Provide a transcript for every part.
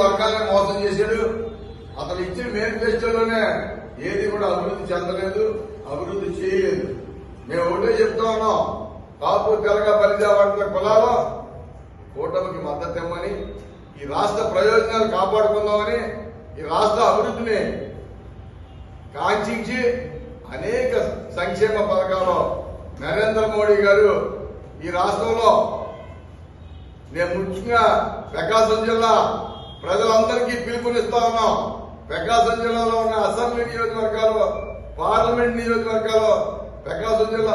వర్గాలను మోసం చేశాడు. అతను ఇచ్చిన మేనిఫెస్టోలోనే ఏది కూడా అభివృద్ధి చెందలేదు అభివృద్ధి చేయలేదు. మేము ఒకటే చెప్తా ఉన్నాం. కాపు తెలగ బలిజా వంటి కులాలో కూటమికి మద్దతు ఇవ్వమని ఈ రాష్ట్ర ప్రయోజనాలు కాపాడుకుందామని ఈ రాష్ట్ర అభివృద్ధిని కాంక్షించి అనేక సంక్షేమ పథకాలు నరేంద్ర మోడీ గారు ఈ రాష్ట్రంలో నేను ముఖ్యంగా ప్రకాశం జిల్లా ప్రజలందరికీ పిలుపునిస్తా ఉన్నాం. ప్రకాశం జిల్లాలో ఉన్న అసెంబ్లీ నియోజకవర్గాలు పార్లమెంట్ నియోజకవర్గాలు ప్రకాశం జిల్లా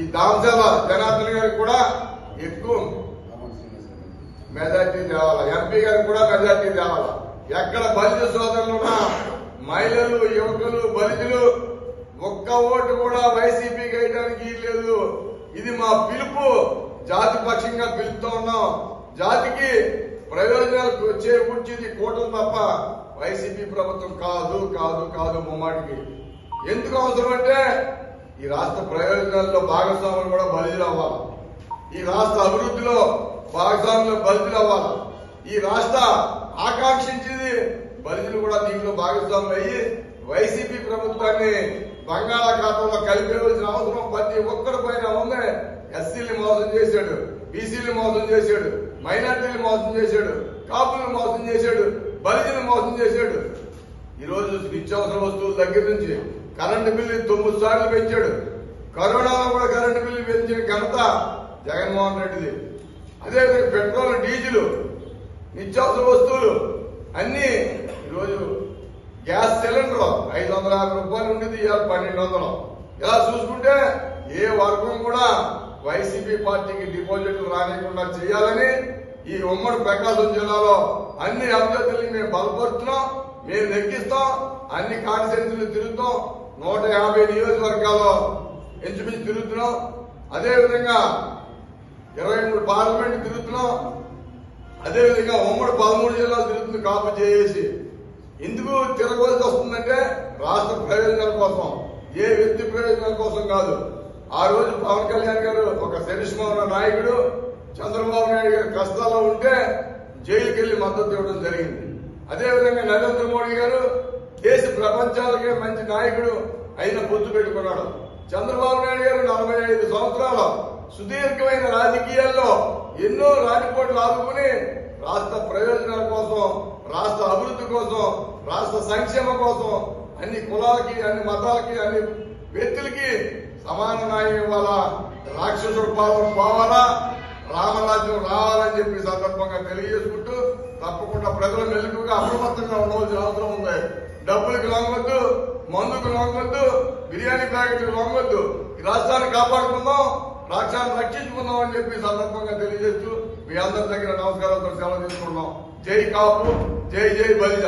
ఈ దాంశాల జనార్దన్ గారికి కూడా ఎక్కువ మెజార్టీ తేవాల? ఎంపీ గారికి కూడా మెజార్టీ తేవాల? ఎక్కడ బలిజ సోదరులు ఉన్నా మహిళలు యువకులు బలిజులు ఒక్క ఓటు కూడా వైసీపీకి వేయడానికి లేదు ఇది మా పిలుపు. జాతి పక్షంగా పిలుపుతా ఉన్నాం. జాతికి ప్రయోజనాలు చేకూర్చేది కూటమి తప్ప వైసీపీ ప్రభుత్వం కాదు కాదు కాదు ముమ్మాటికి. ఎందుకు అవసరం అంటే ఈ రాష్ట్ర ప్రయోజనాల్లో భాగస్వాములు కూడా బలిజులు అవ్వాలి. ఈ రాష్ట్ర అభివృద్ధిలో భాగస్వాములు బలిజులు అవ్వాలి. ఈ రాష్ట్ర ఆకాంక్షించింది బలిజులు కూడా దీంట్లో భాగస్వాములు అయ్యి వైసీపీ ప్రభుత్వాన్ని బంగాళాఖాతంలో కలిపేవలసిన అవసరం ప్రతి ఒక్కరి పైన ఉంది. ఎస్సీలు మోసం చేశాడు బీసీలు మోసం చేశాడు మైనార్టీలు మోసం చేశాడు కాపులను మోసం చేశాడు బలిజను మోసం చేశాడు. ఈరోజు నిత్యావసర వస్తువుల దగ్గర నుంచి కరెంటు బిల్లు తొమ్మిది సార్లు పెంచాడు. కరోనాలో కూడా కరెంటు బిల్లు పెంచిన ఘనత జగన్మోహన్ రెడ్డిది. అదే పెట్రోల్ డీజిల్ నిత్యావసర వస్తువులు అన్ని ఈరోజు గ్యాస్ సిలిండర్ ఐదు వందల యాభై రూపాయలు ఉండేది ఇవాళ పన్నెండు వందలు. ఇలా చూసుకుంటే ఏ వర్గం కూడా వైసీపీ పార్టీకి డిపాజిట్లు రానియకుండా చేయాలని ఈ ఉమ్మడి ప్రకాశం జిల్లాలో అన్ని అభ్యర్థుల్ని మేము బలపరుస్తున్నాం మేము లెక్కిస్తాం అన్ని కాన్స్టిట్యూన్సీలు తిరుగుతాం నూట యాభై నియోజకవర్గాల్లో ఎంచుమించి తిరుగుతున్నాం. అదేవిధంగా ఇరవై మూడు పార్లమెంట్ తిరుగుతున్నాం. అదేవిధంగా ఉమ్మడి పదమూడు జిల్లాలు తిరుగుతుంది కాపు చేసి ఎందుకు తిరగవలసి వస్తుందంటే రాష్ట్ర ప్రయోజనాల కోసం. ఏ వ్యక్తి ప్రయోజనాల కోసం కాదు. ఆ రోజు పవన్ కళ్యాణ్ గారు ఒక శనిష్మోహన నాయకుడు చంద్రబాబు నాయుడు గారి కష్టాల్లో ఉంటే జైలుకి వెళ్ళి మద్దతు ఇవ్వడం జరిగింది. అదేవిధంగా నరేంద్ర మోడీ గారు దేశ ప్రపంచాలకే మంచి నాయకుడు అయిన పొత్తు పెట్టుకున్నాడు. చంద్రబాబు నాయుడు గారు నలభై ఐదు సంవత్సరాల సుదీర్ఘమైన రాజకీయాల్లో ఎన్నో రాజకోట్లు ఆదుకుని రాష్ట్ర ప్రయోజనాల కోసం రాష్ట్ర అభివృద్ధి కోసం రాష్ట్ర సంక్షేమం కోసం అన్ని కులాలకి అన్ని మతాలకి అన్ని వ్యక్తులకి సమాన న్యాయం ఇవ్వాలా? రాక్షసుడు పాలన పోవాలా? రామరాజ్యం రావాలని చెప్పి సందర్భంగా తెలియజేసుకుంటూ తప్పకుండా ప్రజల మెలుగుగా అప్రమత్తంగా ఉండవలసిన అవసరం ఉంది. డబ్బులకు లొంగొద్దు మందుకు లొంగొద్దు బిర్యానీ ప్యాకెట్లు లొంగొద్దు. ఈ రాష్ట్రాన్ని కాపాడుకుందాం రాష్ట్రాన్ని రక్షించుకుందాం అని చెప్పి సందర్భంగా తెలియజేస్తూ మీ అందరి దగ్గర నమస్కారాలతో సెలవు తీసుకుంటున్నాం జై కాపు జై జై బలిజ.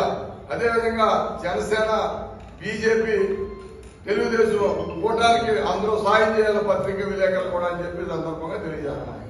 అదేవిధంగా జనసేన బీజేపీ తెలుగుదేశం కూటానికి అందరూ సాయం చేయాలి పత్రిక విలేకరులు కూడా అని చెప్పి సందర్భంగా తెలియజేస్తున్నాం.